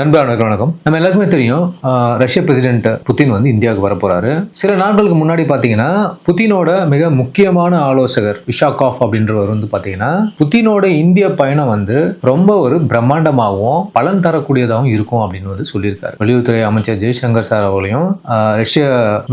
நண்பர்களுக்கு வணக்கம். நம்ம எல்லாருக்குமே தெரியும் ரஷ்ய பிரசிடென்ட் புதின் வந்து இந்தியாவுக்கு வர போறாரு சில நாட்களுக்கு முன்னாடி பார்த்தீங்கன்னா புதினோட மிக முக்கியமான ஆலோசகர் விஷாகாஃப் அப்படின்றவர் வந்து பார்த்தீங்கன்னா புதினோட இந்திய பயணம் வந்து ரொம்ப ஒரு பிரம்மாண்டமாகவும் பலன் தரக்கூடியதாகவும் இருக்கும் அப்படின்னு வந்து சொல்லியிருக்காரு. வெளியுறவுத்துறை அமைச்சர் ஜெய்சங்கர் சார் அவர்களையும் ரஷ்ய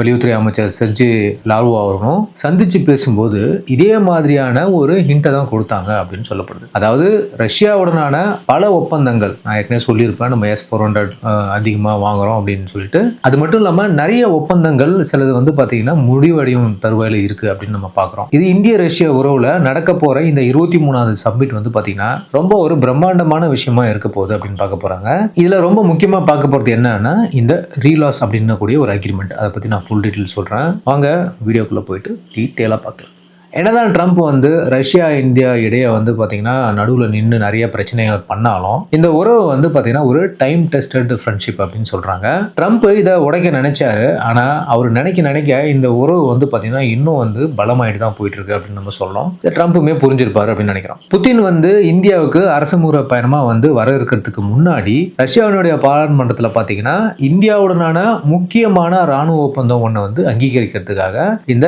வெளியுறவுத்துறை அமைச்சர் செர்ஜி லார்வோ அவர்களும் சந்திச்சு பேசும்போது இதே மாதிரியான ஒரு ஹிண்ட்டை தான் கொடுத்தாங்க அப்படின்னு சொல்லப்படுது. அதாவது ரஷ்யாவுடனான பல ஒப்பந்தங்கள் நான் ஏற்கனவே சொல்லியிருப்பேன் நம்ம எஸ் ஃபோர் ஹண்ட்ரட் அதிகமாக வாங்குறோம் அப்படின்னு சொல்லிட்டு அது மட்டும் இல்லாமல் நிறைய ஒப்பந்தங்கள் சிலது வந்து பார்த்தீங்கன்னா முடிவடையும் தருவாயில் இருக்குது அப்படின்னு நம்ம பார்க்குறோம் இது இந்திய ரஷ்ய உறவில் நடக்க போகிற இந்த இருபத்தி மூணாவது சப்மிட் வந்து பார்த்தீங்கன்னா ரொம்ப ஒரு பிரம்மாண்டமான விஷயமா இருக்க போகுது அப்படின்னு பார்க்க போகிறாங்க இதில் ரொம்ப முக்கியமாக பார்க்க போகிறது என்னன்னா இந்த ரீலாஸ் அப்படின்னு கூடிய ஒரு அக்ரிமெண்ட் அதை பற்றி நான் ஃபுல் டீட்டெயில் சொல்கிறேன் வாங்க வீடியோக்குள்ளே போயிட்டு டீட்டெயிலாக பார்க்கலாம் என்னதான் ட்ரம்ப் வந்து ரஷ்யா இந்தியா இடையே வந்து பார்த்தீங்கன்னா நடுவில் நின்று நிறைய பிரச்சனைகள் பண்ணாலும் இந்த உறவு வந்து பார்த்தீங்கன்னா ஒரு டைம் டெஸ்டட் ஃப்ரெண்ட்ஷிப் அப்படின்னு சொல்கிறாங்க ட்ரம்ப் இதை உடைக்க நினைச்சாரு. ஆனால் அவர் நினைக்க நினைக்க இந்த உறவு வந்து பார்த்தீங்கன்னா இன்னும் வந்து பலமாயிட்டு தான் போயிட்டு இருக்கு அப்படின்னு நம்ம சொல்லலாம் இதை ட்ரம்ப்புமே புரிஞ்சிருப்பாரு அப்படின்னு நினைக்கிறோம். புட்டின் வந்து இந்தியாவுக்கு அரசுமுறை பயணமாக வந்து வர இருக்கிறதுக்கு முன்னாடி ரஷ்யாவினுடைய பாராளுமன்றத்தில் பார்த்தீங்கன்னா இந்தியாவுடனான முக்கியமான ராணுவ ஒப்பந்தம் ஒன்று வந்து அங்கீகரிக்கிறதுக்காக இந்த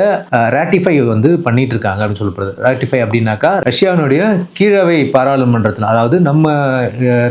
ராட்டிஃபை வந்து பண்ணிட்டு இருக்காங்க அப்படின்னு சொல்லப்படுது. ராட்டிஃபை அப்படின்னாக்கா ரஷ்யாவினுடைய கீழவை பாராளுமன்றத்தில் அதாவது நம்ம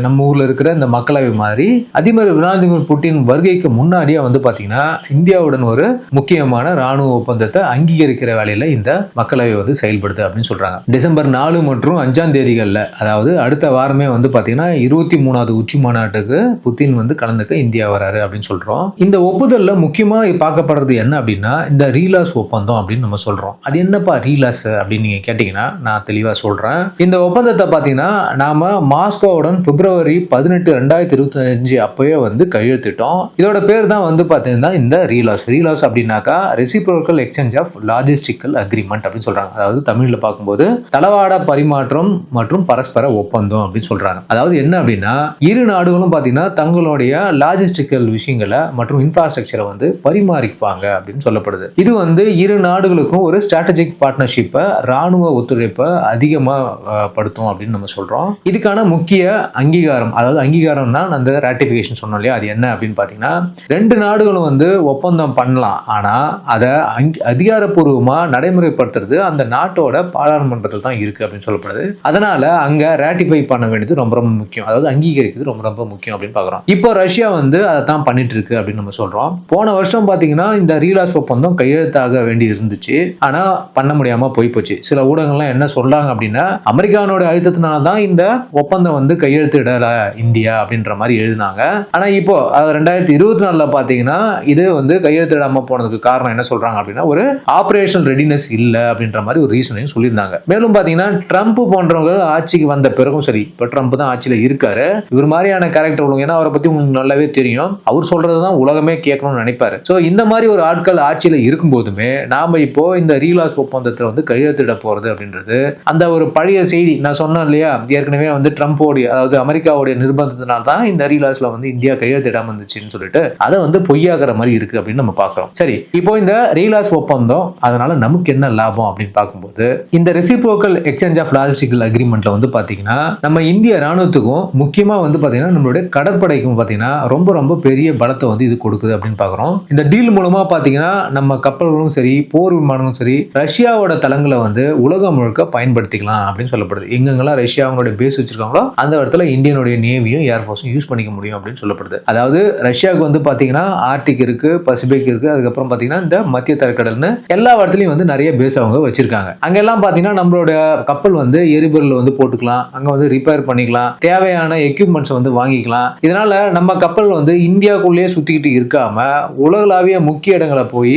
நம்ம ஊர்ல இருக்கிற இந்த மக்களவை மாதிரி அதிபர் விளாதிமிர் புட்டின் வருகைக்கு முன்னாடியே வந்து பார்த்தீங்கன்னா இந்தியாவுடன் ஒரு முக்கியமான ராணுவ ஒப்பந்தத்தை அங்கீகரிக்கிற வேலையில இந்த மக்களவை வந்து செயல்படுது அப்படின்னு சொல்றாங்க. டிசம்பர் நாலு மற்றும் அஞ்சாம் தேதிகளில் அதாவது அடுத்த வாரமே வந்து பார்த்தீங்கன்னா இருபத்தி மூணாவது உச்சி மாநாட்டுக்கு புத்தின் வந்து கலந்துக்க இந்தியா வராரு அப்படின்னு சொல்றோம். இந்த ஒப்புதல்ல முக்கியமா பார்க்கப்படுறது என்ன அப்படின்னா இந்த ரீலாஸ் ஒப்பந்தம் அப்படின்னு நம்ம சொல்றோம். அது என்னப்பா ரீலாஸ் அப்படின்னு நீங்க கேட்டீங்கன்னா நான் தெளிவா சொல்றேன். இந்த ஒப்பந்தத்தை பார்த்தீங்கன்னா நாம மாஸ்கோவுடன் பிப்ரவரி பதினெட்டு ரெண்டாயிரத்தி இருபத்தி அஞ்சு வந்து கையெழுத்திட்டோம். இதோட பேர் தான் வந்து பார்த்தீங்கன்னா இந்த ரீலாஸ் ரீலாஸ் அப்படின்னாக்கா reciprocal exchange of logistical agreement அப்படின்னு சொல்றாங்க. அதாவது தமிழ்ல பார்க்கும்போது தளவாட பரிமாற்றம் மற்றும் பரஸ்பர ஒப்பந்தம் அப்படின்னு சொல்றாங்க. அதாவது என்ன அப்படின்னா இரு நாடுகளும் பார்த்தீங்கன்னா தங்களுடைய லாஜிஸ்டிக்கல் விஷயங்களை மற்றும் இன்ஃப்ராஸ்ட்ரக்சரை வந்து பரிமாறிப்பாங்க அப்படின்னு சொல்லப்படுது. இது வந்து இரு நாடுகளுக்கும் ஒரு ஸ்ட்ராட்டஜிக் பார்ட்னர்ஷிப்பை ராணுவ ஒத்துழைப்பை அதிகமாக படுத்தும் அப்படின்னு நம்ம சொல்கிறோம் இதுக்கான முக்கிய அங்கீகாரம் அதாவது அங்கீகாரம்னா அந்த ராட்டிஃபிகேஷன் சொன்னோம் இல்லையா அது என்ன அப்படின்னு பார்த்தீங்கன்னா ரெண்டு நாடுகளும் வந்து ஒப்பந்தம் பண்ணலாம். ஆனால் அதை அங் அதிகாரப்பூர்வமாக நடைமுறைப்படுத்துறது அந்த நாட்டோட பாராளுமன்றத்தில் தான் இருக்குது அப்படின்னு சொல்லப்படுது. அதனால் அங்கே ராட்டிஃபை பண்ண வேண்டியது ரொம்ப ரொம்ப முக்கியம். அதாவது அங்கீகரிக்கிறது ரொம்ப ரொம்ப முக்கியம் அப்படின்னு பார்க்குறோம் இப்போ ரஷ்யா வந்து அதை தான் பண்ணிட்டு இருக்கு அப்படின்னு நம்ம சொல்கிறோம் போன வருஷம் பார்த்தீங்கன்னா இந்த ரீலாஸ் ஒப்பந்தம் கையெழுத்தாக வேண்டி இருந்துச்சு ஆனால் பண்ண முடியாது. முடியாம போய் போச்சு. சில ஊடகங்கள்லாம் என்ன சொல்றாங்க அப்படின்னா அமெரிக்கானோட அழுத்தத்தினால தான் இந்த ஒப்பந்தம் வந்து கையெழுத்திடல இந்தியா அப்படின்ற மாதிரி எழுதினாங்க. ஆனா இப்போ ரெண்டாயிரத்தி இருபத்தி நாலுல பாத்தீங்கன்னா இது வந்து கையெழுத்திடாம போனதுக்கு காரணம் என்ன சொல்றாங்க அப்படின்னா ஒரு ஆப்ரேஷன் ரெடினஸ் இல்ல அப்படின்ற மாதிரி ஒரு ரீசனையும் சொல்லியிருந்தாங்க. மேலும் பாத்தீங்கன்னா ட்ரம்ப் போன்றவங்க ஆட்சிக்கு வந்த பிறகும் சரி இப்போ ட்ரம்ப் தான் ஆட்சியில இருக்காரு. இவர் மாதிரியான கேரக்டர் உள்ளவங்க ஏன்னா அவரை பத்தி உங்களுக்கு நல்லாவே தெரியும். அவர் சொல்றது தான் உலகமே கேட்கணும்னு நினைப்பாரு. ஸோ இந்த மாதிரி ஒரு ஆட்கள் ஆட்சியில இருக்கும்போதுமே நாம இப்போ இந்த ரீலாஸ் ஒப்பந்தத்தை ஒப்பந்தத்தில் வந்து கையெழுத்திட போறது அப்படின்றது அந்த ஒரு பழைய செய்தி. நான் சொன்னேன் இல்லையா? ஏற்கனவே வந்து ட்ரம்ப்போடைய அதாவது அமெரிக்காவுடைய நிர்பந்தத்தினால தான் இந்த ரீலாஸ்ல வந்து இந்தியா கையெழுத்திடாம இருந்துச்சுன்னு சொல்லிட்டு அதை வந்து பொய்யாகிற மாதிரி இருக்கு அப்படின்னு நம்ம பார்க்குறோம். சரி இப்போ இந்த ரீலாஸ் ஒப்பந்தம் அதனால நமக்கு என்ன லாபம் அப்படின்னு பார்க்கும்போது இந்த ரெசிப்ரோக்கல் எக்ஸ்சேஞ்ச் ஆஃப் லாஜிஸ்டிக்கல் அக்ரிமெண்ட்ல வந்து பாத்தீங்கன்னா நம்ம இந்திய ராணுவத்துக்கும் முக்கியமா வந்து பாத்தீங்கன்னா நம்மளுடைய கடற்படைக்கும் பாத்தீங்கன்னா ரொம்ப ரொம்ப பெரிய பலத்தை வந்து இது கொடுக்குது அப்படின்னு பார்க்குறோம். இந்த டீல் மூலமா பாத்தீங்கன்னா நம்ம கப்பல்களும் சரி போர் விமானங்களும் சரி ரஷ்யாவோட தளங்களை வந்து உலகம் முழுக்க பயன்படுத்திக்கலாம் அப்படின்னு சொல்லப்படுது. எங்கெங்கெல்லாம் ரஷ்யா அவங்களுடைய பேஸ் வச்சிருக்காங்களோ அந்த இடத்துல இந்தியனுடைய நேவியும் ஏர்ஃபோர்ஸும் யூஸ் பண்ணிக்க முடியும் அப்படின்னு சொல்லப்படுது. அதாவது ரஷ்யாவுக்கு வந்து பாத்தீங்கன்னா ஆர்டிக் இருக்கு பசிபிக் இருக்கு அதுக்கப்புறம் பாத்தீங்கன்னா இந்த மத்திய தரக்கடல்னு எல்லா இடத்துலயும் வந்து நிறைய பேஸ் அவங்க வச்சிருக்காங்க. அங்கெல்லாம் பாத்தீங்கன்னா நம்மளோட கப்பல் வந்து எரிபொருள் வந்து போட்டுக்கலாம் அங்க வந்து ரிப்பேர் பண்ணிக்கலாம் தேவையான எக்யூப்மெண்ட்ஸ் வந்து வாங்கிக்கலாம். இதனால நம்ம கப்பல் வந்து இந்தியாவுக்குள்ளேயே சுத்திக்கிட்டு இருக்காம உலகளாவிய முக்கிய இடங்களை போய்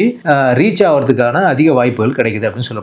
ரீச் ஆகிறதுக்கான அதிக வாய்ப்புகள் கிடைக்குது அப்படின்னு சொல்லப்படுது.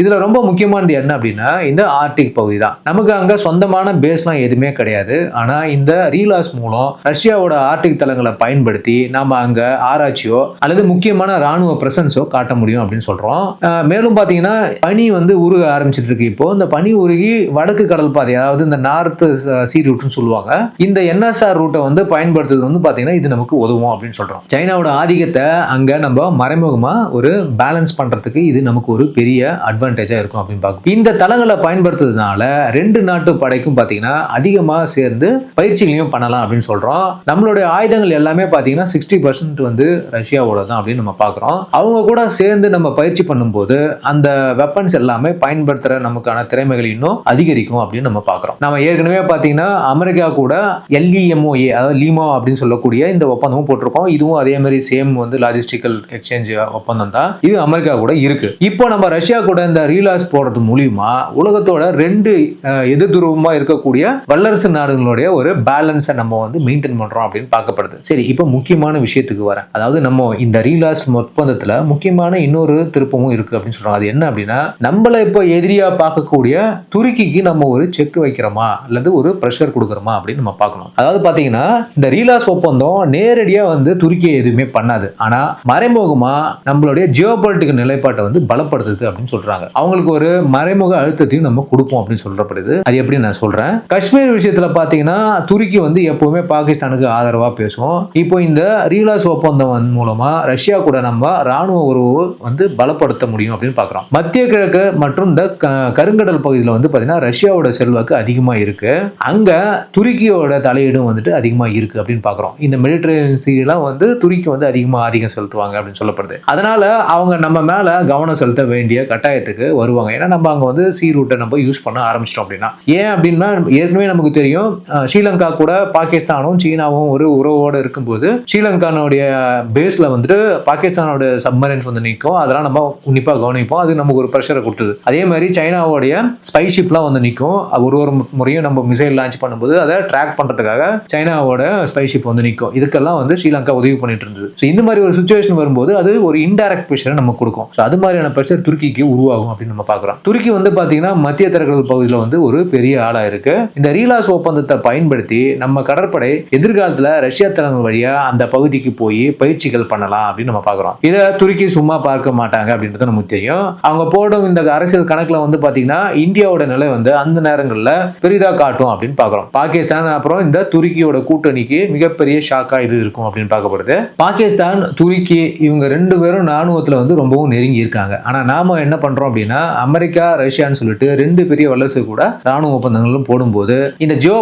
இதுல ரொம்ப முக்கியமானது என்ன அப்படின்னா இந்த ஆர்டிக் பகுதி தான் நமக்கு அங்க சொந்தமான பேஸ்லாம் எதுவுமே கிடையாது. ஆனா இந்த ரீலாஸ் மூலம் ரஷ்யாவோட ஆர்டிக் தளங்களை பயன்படுத்தி நாம அங்க ஆராய்ச்சியோ அல்லது முக்கியமான ராணுவ பிரசன்ஸோ காட்ட முடியும் அப்படின்னு சொல்றோம். மேலும் பாத்தீங்கன்னா பனி வந்து உருக ஆரம்பிச்சிட்டு இருக்கு இப்போ. இந்த பனி உருகி வடக்கு கடல் பாதை அதாவது இந்த நார்த் சி ரூட்னு சொல்லுவாங்க. இந்த என்எஸ்ஆர் ரூட்டை வந்து பயன்படுத்துறது வந்து பாத்தீங்கன்னா இது நமக்கு உதவும் அப்படின்னு சொல்றோம். சைனாவோட ஆதிக்கத்தை அங்க நம்ம மறைமுகமா ஒரு பேலன்ஸ் பண்றதுக்கு இது நமக்கு ஒரு பெரிய பெரிய அட்வான்டேஜாக இருக்கும் அப்படின்னு பார்க்கும் இந்த தளங்களை பயன்படுத்துறதுனால ரெண்டு நாட்டு படைக்கும் பார்த்தீங்கன்னா அதிகமாக சேர்ந்து பயிற்சிகளையும் பண்ணலாம் அப்படின்னு சொல்கிறோம் நம்மளுடைய ஆயுதங்கள் எல்லாமே பார்த்தீங்கன்னா சிக்ஸ்டி பர்சன்ட் வந்து ரஷ்யாவோட தான் அப்படின்னு நம்ம பார்க்குறோம். அவங்க கூட சேர்ந்து நம்ம பயிற்சி பண்ணும்போது அந்த வெப்பன்ஸ் எல்லாமே பயன்படுத்துகிற நமக்கான திறமைகள் இன்னும் அதிகரிக்கும் அப்படின்னு நம்ம பார்க்குறோம். நம்ம ஏற்கனவே பார்த்தீங்கன்னா அமெரிக்கா கூட எல்இஎம்ஓஏ அதாவது லீமோ அப்படின்னு சொல்லக்கூடிய இந்த ஒப்பந்தமும் போட்டிருக்கோம். இதுவும் அதே மாதிரி சேம் வந்து லாஜிஸ்டிக்கல் எக்ஸ்சேஞ்ச் ஒப்பந்தம் தான். இது அமெரிக்கா கூட இருக்கு. இப்போ நம்ம ரஷ்யா கூட இந்த ரீலாஸ் போடுறது மூலியமா உலகத்தோட ரெண்டு அஹ், எதிர் இருக்கக்கூடிய வல்லரசு நாடுகளுடைய ஒரு பேலன்ஸை நம்ம வந்து மெயின்டைன் பண்றோம் அப்படின்னு பார்க்கப்படுது. சரி இப்போ முக்கியமான விஷயத்துக்கு வரேன். அதாவது நம்ம இந்த ரீலாஸ் ஒப்பந்தத்துல முக்கியமான இன்னொரு திருப்பமும் இருக்கு அப்படின்னு சொல்றாங்க. அது என்ன அப்படின்னா நம்மளை இப்போ எதிரியா பார்க்கக்கூடிய துருக்கிக்கு நம்ம ஒரு செக் வைக்கிறோமா? அல்லது ஒரு ப்ரெஷர் கொடுக்குறோமா? அப்படின்னு நம்ம பார்க்கணும். அதாவது பாத்தீங்கன்னா இந்த ரீலாஸ் ஒப்பந்தம் நேரடியா வந்து துருக்கியை எதுவுமே பண்ணாது. ஆனா மறைமுகமா நம்மளுடைய ஜியோபாலிட்டிக்கல் நிலைப்பாட்டை வந்து பலப்படுத்துது அப்படின்னு சொல்றாங்க. அவங்களுக்கு ஒரு மறைமுக அழுத்தத்தையும் நம்ம கொடுப்போம் அப்படின்னு சொல்லப்படுது அது எப்படி நான் சொல்றேன்? காஷ்மீர் விஷயத்துல பாத்தீங்கன்னா துருக்கி வந்து எப்பவுமே பாகிஸ்தானுக்கு ஆதரவா பேசும். இப்போ இந்த ரீலாஸ் ஒப்பந்தம் மூலமா ரஷ்யா கூட நம்ம ராணுவ உறவு வந்து பலப்படுத்த முடியும் அப்படின்னு பார்க்குறோம் மத்திய கிழக்கு மற்றும் இந்த க- கருங்கடல் பகுதியில் வந்து பார்த்தீங்கன்னா ரஷ்யாவோட செல்வாக்கு அதிகமாக இருக்கு. அங்க துருக்கியோட தலையீடும் வந்துட்டு அதிகமாக இருக்கு அப்படின்னு பார்க்குறோம் இந்த மெடிட்டரேனியன் சீலாம் வந்து துருக்கி வந்து அதிகமாக ஆதிக்கம் செலுத்துவாங்க அப்படின்னு சொல்லப்படுது. அதனால அவங்க நம்ம மேல கவனம் செலுத்த வேண்டிய கட்டாயத்துக்கு வருவாங்க. ஏன்னா நம்ம அங்க வந்து சீ ரூட்டை நம்ம யூஸ் பண்ண ஆரம்பிச்சிட்டோம் அப்படின்னா. ஏன் அப்படின்னா ஏற்கனவே நமக்கு தெரியும் ஸ்ரீலங்கா கூட பாகிஸ்தானும் சீனாவும் ஒரு உறவோடு இருக்கும்போது ஸ்ரீலங்கானுடைய பேஸ்ல வந்துட்டு பாகிஸ்தானோட சப்மரைன்ஸ் வந்து நிற்கும். அதெல்லாம் நம்ம உன்னிப்பாக கவனிப்போம். அது நமக்கு ஒரு ப்ரெஷரை கொடுத்தது. அதே மாதிரி சைனாவுடைய ஸ்பை ஷிப்லாம் வந்து நிற்கும். ஒரு ஒரு முறையும் நம்ம மிசைல் லான்ச் பண்ணும்போது அதை ட்ராக் பண்றதுக்காக சைனாவோட ஸ்பை ஷிப் வந்து நிற்கும். இதுக்கெல்லாம் வந்து ஸ்ரீலங்கா உதவி பண்ணிட்டு இருந்தது. ஸோ இந்த மாதிரி ஒரு சுச்சுவேஷன் வரும்போது அது ஒரு இன்டைரக்ட் ப்ரெஷரை நம்ம கொடுக்கும். ஸோ அது மாதிரியான ப்ரெஷர் துருக்கி துருக்கிக்கு உருவாகும் அப்படின்னு நம்ம பார்க்குறோம். துருக்கி வந்து பார்த்தீங்கன்னா மத்திய தரகடல் பகுதியில் வந்து ஒரு பெரிய ஆளாக இருக்கு. இந்த ரீலாஸ் ஒப்பந்தத்தை பயன்படுத்தி நம்ம கடற்படை எதிர்காலத்தில் ரஷ்யா தளங்கள் வழியா அந்த பகுதிக்கு போய் பயிற்சிகள் பண்ணலாம் அப்படின்னு நம்ம பார்க்குறோம். இதை துருக்கி சும்மா பார்க்க மாட்டாங்க அப்படின்றது நமக்கு தெரியும். அவங்க போடும் இந்த அரசியல் கணக்கில் வந்து பார்த்தீங்கன்னா இந்தியாவோட நிலை வந்து அந்த நேரங்களில் பெரிதா காட்டும் அப்படின்னு பார்க்குறோம். பாகிஸ்தான் அப்புறம் இந்த துருக்கியோட கூட்டணிக்கு மிகப்பெரிய ஷாக்காக இது இருக்கும் அப்படின்னு பார்க்கப்படுது. பாகிஸ்தான் துருக்கி இவங்க ரெண்டு பேரும் ராணுவத்தில் வந்து ரொம்பவும் நெருங்கி இருக்காங்க. ஆனால் நாம என்ன பண்றோம் அப்படின்னா அமெரிக்கா ரஷ்யான்னு சொல்லிட்டு ரெண்டு பெரிய வல்லரசு கூட ராணுவ ஒப்பந்தங்களும் போடும்போது இந்த ஜியோ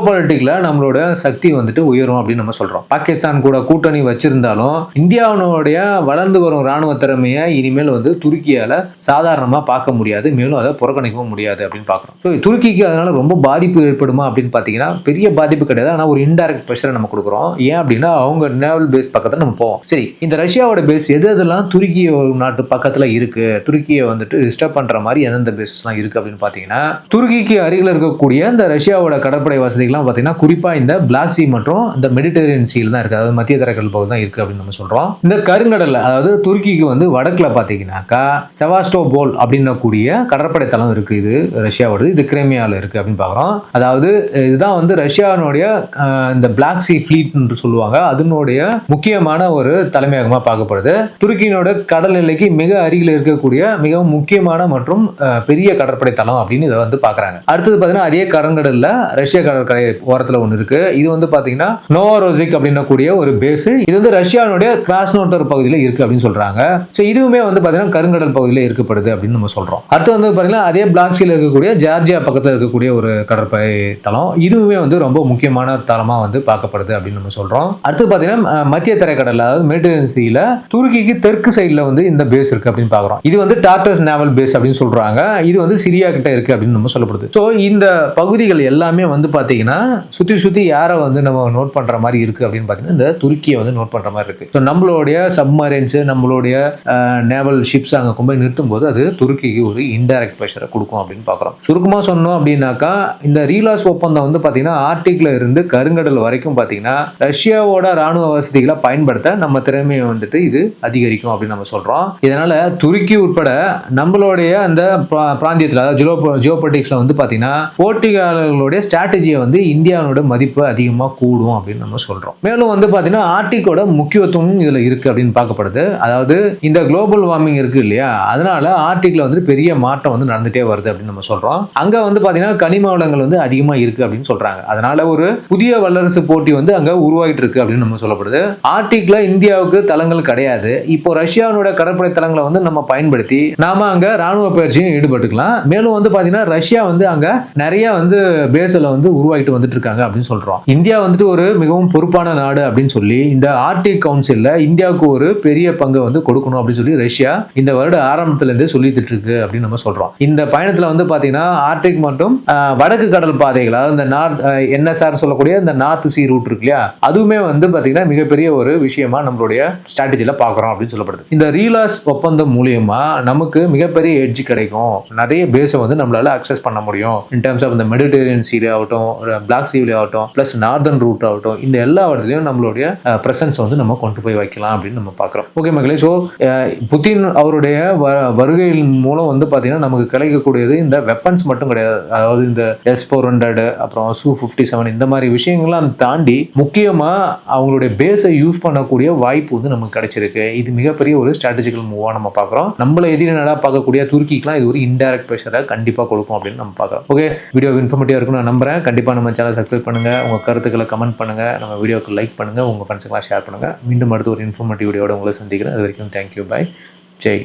நம்மளோட சக்தி வந்துட்டு உயரும் அப்படின்னு நம்ம சொல்றோம். பாகிஸ்தான் கூட கூட்டணி வச்சிருந்தாலும் இந்தியாவினுடைய வளர்ந்து வரும் ராணுவ திறமையை இனிமேல் வந்து துருக்கியால சாதாரணமா பார்க்க முடியாது. மேலும் அதை புறக்கணிக்கவும் முடியாது அப்படின்னு பார்க்குறோம். ஸோ துருக்கிக்கு அதனால ரொம்ப பாதிப்பு ஏற்படுமா அப்படின்னு பார்த்தீங்கன்னா பெரிய பாதிப்பு கிடையாது. ஆனால் ஒரு இன்டைரக்ட் ப்ரெஷரை நம்ம கொடுக்குறோம். ஏன் அப்படின்னா அவங்க நேவல் பேஸ் பக்கத்தில் நம்ம போவோம். சரி இந்த ரஷ்யாவோட பேஸ் எது எதெல்லாம் துருக்கி நாட்டு பக்கத்தில் இருக்கு? துருக்கியை வந்து வந்துட்டு டிஸ்டர்ப் பண்ற மாதிரி எந்தெந்த பேசஸ்லாம் இருக்குது அப்படின்னு பார்த்தீங்கன்னா துருக்கிக்கு அருகில் இருக்கக்கூடிய இந்த ரஷ்யாவோட கடற்படை வசதிகள்லாம் பார்த்தீங்கன்னா குறிப்பாக இந்த பிளாக் சி மற்றும் இந்த மெடிட்டரேனியன் சீல் தான் இருக்குது அதாவது மத்திய தரக்கடல் பகுதி தான் இருக்குது அப்படின்னு நம்ம சொல்கிறோம் இந்த கருங்கடலில் அதாவது துருக்கிக்கு வந்து வடக்கில் பார்த்தீங்கன்னாக்கா செவாஸ்டோபோல் அப்படின்னக்கூடிய கடற்படை தளம் இருக்குது இது ரஷ்யாவோடது இது கிரேமியாவில் இருக்குது அப்படின்னு பார்க்குறோம். அதாவது இதுதான் வந்து ரஷ்யாவினுடைய இந்த பிளாக் சி ஃப்ளீட் என்று சொல்லுவாங்க. அதனுடைய முக்கியமான ஒரு தலைமையகமாக பார்க்கப்படுது. துருக்கியினோட கடல் எல்லைக்கு மிக அருகில் இருக்கக்கூடிய மிகவும் முக்கியமான மற்றும் பெரிய கடற்படை தளம் அப்படின்னு இதை வந்து பார்க்குறாங்க அடுத்தது பார்த்தீங்கன்னா அதே கருங்கடல்ல ரஷ்ய கடற்கரை ஓரத்தில் ஒன்று இருக்கு. இது வந்து பார்த்தீங்கன்னா நோவாரோசிக் அப்படின்னக்கூடிய ஒரு பேஸ் இது வந்து ரஷ்யானுடைய கிராஸ்னோட்டர் பகுதியில் இருக்கு அப்படின்னு சொல்றாங்க. ஸோ இதுவுமே வந்து பார்த்தீங்கன்னா கருங்கடல் பகுதியில் இருக்கப்படுது அப்படின்னு நம்ம சொல்றோம். அடுத்து வந்து பார்த்தீங்கன்னா அதே பிளாக்ஸில் இருக்கக்கூடிய ஜார்ஜியா பக்கத்தில் இருக்கக்கூடிய ஒரு கடற்படை தளம் இதுவுமே வந்து ரொம்ப முக்கியமான தளமாக வந்து பார்க்கப்படுது அப்படின்னு நம்ம சொல்றோம். அடுத்து பார்த்தீங்கன்னா மத்திய தரைக்கடல் அதாவது மெடிட்டரேனியன் சீல துருக்கிக்கு தெற்கு சைடில் வந்து இந்த பேஸ் இருக்கு அப்படின்னு பார்க்குறோம் இது வந்து டார்டஸ் நேவல் பேஸ் அப்படின்னு சொல்றாங்க. இது வந்து சிரியா கிட்ட இருக்கு அப்படின்னு நம்ம சொல்லப்படுது. ஸோ இந்த பகுதிகள் எல்லாமே வந்து பார்த்தீங்கன்னா சுற்றி சுற்றி யாரை வந்து நம்ம நோட் பண்ற மாதிரி இருக்கு அப்படின்னு பார்த்தீங்கன்னா இந்த துருக்கியை வந்து நோட் பண்ற மாதிரி இருக்கு. ஸோ நம்மளுடைய சப்மரைன்ஸ் நம்மளுடைய நேவல் ஷிப்ஸ் அங்கே கொண்டு போய் நிறுத்தும் போது அது துருக்கிக்கு ஒரு இன்டைரக்ட் ப்ரெஷரை கொடுக்கும் அப்படின்னு பார்க்குறோம் சுருக்கமாக சொன்னோம் அப்படின்னாக்கா இந்த ரீலாஸ் ஒப்பந்தம் வந்து பார்த்தீங்கன்னா ஆர்டிக்ல இருந்து கருங்கடல் வரைக்கும் பார்த்தீங்கன்னா ரஷ்யாவோட ராணுவ வசதிகளை பயன்படுத்த நம்ம திறமையை வந்துட்டு இது அதிகரிக்கும் அப்படின்னு நம்ம சொல்றோம். இதனால துருக்கி உட்பட நம்மளுடைய அந்த பிராந்தியத்தில் அதாவது ஜியோ ஜியோபொலிட்டிக்ஸில் வந்து பார்த்தீங்கன்னா போர்ட்டுகாலர்களுடைய ஸ்ட்ராட்டஜியை வந்து இந்தியாவோட மதிப்பு அதிகமாக கூடும் அப்படின்னு நம்ம சொல்கிறோம் மேலும் வந்து பார்த்தீங்கன்னா ஆர்டிக்கோட முக்கியத்துவமும் இதில் இருக்குது அப்படின்னு பார்க்கப்படுது. அதாவது இந்த குளோபல் வார்மிங் இருக்குது இல்லையா? அதனால ஆர்டிக்கில் வந்து பெரிய மாற்றம் வந்து நடந்துகிட்டே வருது அப்படின்னு நம்ம சொல்கிறோம் அங்கே வந்து பார்த்தீங்கன்னா கனிம வளங்கள் வந்து அதிகமாக இருக்குது அப்படின்னு சொல்கிறாங்க அதனால ஒரு புதிய வல்லரசு போட்டி வந்து அங்கே உருவாகிட்டு இருக்கு அப்படின்னு நம்ம சொல்லப்படுது. ஆர்டிக்கில் இந்தியாவுக்கு தளங்கள் கிடையாது. இப்போ ரஷ்யாவோட கடற்படை தளங்களை வந்து நம்ம பயன்படுத்தி நாம் நாம அங்க ராணுவ பயிற்சியும் ஈடுபட்டுக்கலாம். மேலும் வந்து பாத்தீங்கன்னா ரஷ்யா வந்து அங்க நிறைய வந்து பேஸ்ல வந்து உருவாக்கிட்டு வந்துட்டு இருக்காங்க அப்படின்னு சொல்றோம். இந்தியா வந்துட்டு ஒரு மிகவும் பொறுப்பான நாடு அப்படின்னு சொல்லி இந்த ஆர்டிக் கவுன்சில்ல இந்தியாவுக்கு ஒரு பெரிய பங்கு வந்து கொடுக்கணும் அப்படின்னு சொல்லி ரஷ்யா இந்த வருட ஆரம்பத்துல இருந்தே சொல்லிட்டு இருக்கு அப்படின்னு நம்ம சொல்றோம். இந்த பயணத்துல வந்து பாத்தீங்கன்னா ஆர்டிக் மற்றும் வடக்கு கடல் பாதைகள் அதாவது இந்த நார்த் என்எஸ்ஆர் சொல்லக்கூடிய இந்த நார்த் சி ரூட் இருக்கு இல்லையா? அதுவுமே வந்து பாத்தீங்கன்னா மிகப்பெரிய ஒரு விஷயமா நம்மளுடைய ஸ்ட்ராட்டஜில பாக்குறோம் அப்படின்னு சொல்லப்படுது. இந்த ரீலாஸ் ஒப்பந்தம் மூலியமா நமக்கு மிகப்பெரிய எட்ஜ் கிடைக்கும். நிறைய பேஸை வந்து நம்மளால அக்சஸ் பண்ண முடியும். இன் டர்ம்ஸ் ஆஃப் இந்த மெடிடேரியன் சீலே ஆகட்டும் பிளாக் சீலே ஆகட்டும் பிளஸ் நார்தன் ரூட் ஆகட்டும் இந்த எல்லா இடத்துலையும் நம்மளுடைய பிரசன்ஸ் வந்து நம்ம கொண்டு போய் வைக்கலாம் அப்படின்னு நம்ம பார்க்குறோம். ஓகே மக்களே ஸோ புத்தின் அவருடைய வ- வருகையின் மூலம் வந்து பார்த்தீங்கன்னா நமக்கு கிடைக்கக்கூடியது இந்த வெப்பன்ஸ் மட்டும் கிடையாது. அதாவது இந்த எஸ் ஃபோர் ஹண்ட்ரட் அப்புறம் சூ ஃபிஃப்டி செவன் இந்த மாதிரி விஷயங்கள்லாம் தாண்டி முக்கியமாக அவங்களுடைய பேஸை யூஸ் பண்ணக்கூடிய வாய்ப்பு வந்து நமக்கு கிடைச்சிருக்கு. இது மிகப்பெரிய ஒரு ஸ்ட்ராட்டஜிக்கல் மூவாக நம்ம பார்க்குறோம். நம்மள எதிரி நாடாக பார்க்கக்கூடிய துருக்கிக்கெலாம் இது ஒரு இன்டைரக்ட் ப்ரெஷரை கண்டிப்பாக கொடுக்கும் அப்படின்னு நம்ம பார்க்கலாம் ஓகே வீடியோ இன்ஃபர்மேட்டிவாக இருக்கும்னு நான் நம்புறேன். கண்டிப்பாக நம்ம சேனல் சப்ஸ்கிரைப் பண்ணுங்கள் உங்கள் கருத்துக்களை கமெண்ட் பண்ணுங்கள் நம்ம வீடியோக்கு லைக் பண்ணுங்கள் உங்கள் ஃப்ரெண்ட்ஸுக்கெல்லாம் ஷேர் பண்ணுங்கள் மீண்டும் அடுத்து ஒரு இன்ஃபர்மேட்டிவ் வீடியோட உங்களை சந்திக்கிறேன். அது வரைக்கும் தேங்க்யூ பை ஜெய்